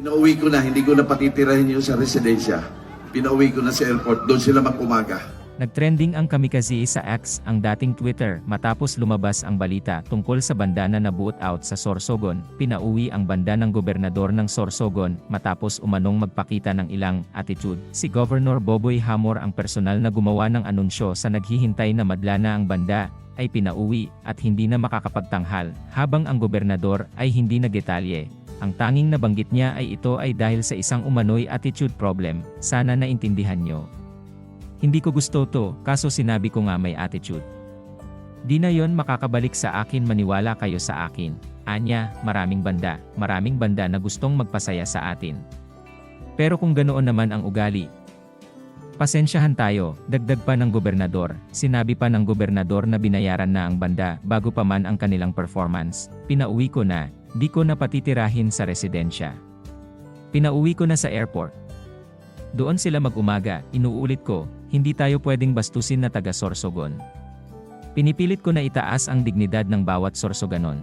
Pinauwi ko na, hindi ko na patitirahin yung sa residensya. Pinauwi ko na sa airport, doon sila mag-umaga. Nagtrending ang kamikaze sa X, ang dating Twitter, matapos lumabas ang balita tungkol sa banda na nabuot out sa Sorsogon. Pinauwi ang banda ng gobernador ng Sorsogon matapos umanong magpakita ng ilang attitude. Si Governor Boboy Hamor ang personal na gumawa ng anunsyo sa naghihintay na madla na ang banda ay pinauwi at hindi na makakapagtanghal habang ang gobernador ay hindi nagdetalye. Ang tanging nabanggit niya ay ito ay dahil sa isang umano'y attitude problem. Sana naintindihan nyo. Hindi ko gusto to, kaso sinabi ko nga may attitude. Di na yon makakabalik sa akin maniwala kayo sa akin. Anya, maraming banda, maraming banda na gustong magpasaya sa atin. Pero kung ganoon naman ang ugali, pasensyahan tayo, dagdag pa ng gobernador, sinabi pa ng gobernador na binayaran na ang banda bago pa man ang kanilang performance, pinauwi ko na, di ko na patitirahin sa residensya. Pinauwi ko na sa airport. Doon sila mag-umaga, inuulit ko, hindi tayo pwedeng bastusin na taga Sorsogon. Pinipilit ko na itaas ang dignidad ng bawat Sorsoganon.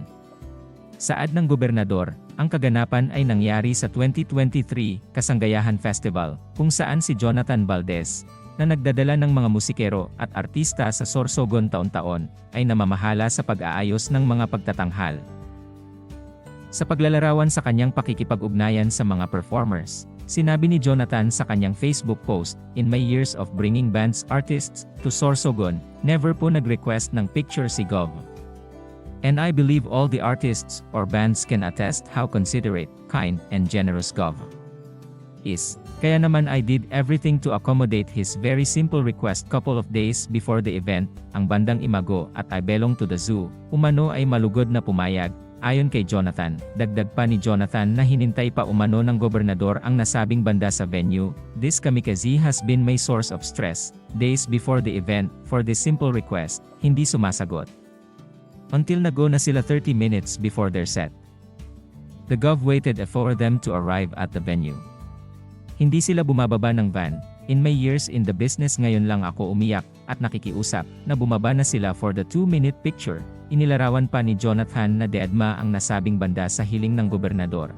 Saad ng gobernador, ang kaganapan ay nangyari sa 2023 Kasanggayahan Festival, kung saan si Jonathan Valdez, na nagdadala ng mga musikero at artista sa Sorsogon taon-taon, ay namamahala sa pag-aayos ng mga pagtatanghal. Sa paglalarawan sa kanyang pakikipag-ugnayan sa mga performers, sinabi ni Jonathan sa kanyang Facebook post, In my years of bringing bands artists to Sorsogon, never po nag-request ng picture si Gov. And I believe all the artists or bands can attest how considerate, kind, and generous Gov is. Kaya naman I did everything to accommodate his very simple request couple of days before the event, ang bandang Imago at I Belong to the Zoo, umano ay malugod na pumayag, Ayon kay Jonathan, dagdag pa ni Jonathan na hinintay pa umano ng gobernador ang nasabing banda sa venue, this kamikaze has been my source of stress, days before the event, for this simple request, hindi sumasagot. Until nago na sila 30 minutes before their set. The Gov waited for them to arrive at the venue. Hindi sila bumababa ng van, in my years in the business ngayon lang ako umiyak, at nakikiusap, na bumaba na sila for the 2-minute picture, Inilarawan pa ni Jonathan na deadma ang nasabing banda sa hiling ng gobernador.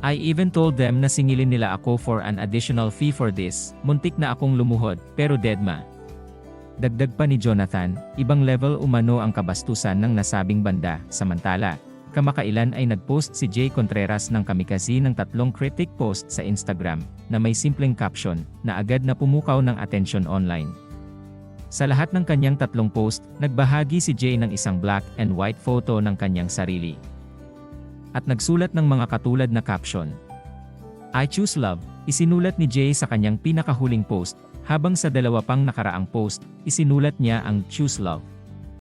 I even told them na singilin nila ako for an additional fee for this, muntik na akong lumuhod, pero deadma. Dagdag pa ni Jonathan, ibang level umano ang kabastusan ng nasabing banda, samantala, kamakailan ay nagpost si Jay Contreras ng kamikaze ng tatlong critic post sa Instagram, na may simpleng caption, na agad na pumukaw ng atensyon online. Sa lahat ng kanyang tatlong post, nagbahagi si Jay ng isang black and white photo ng kanyang sarili. At nagsulat ng mga katulad na caption. I choose love, isinulat ni Jay sa kanyang pinakahuling post, habang sa dalawa pang nakaraang post, isinulat niya ang choose love.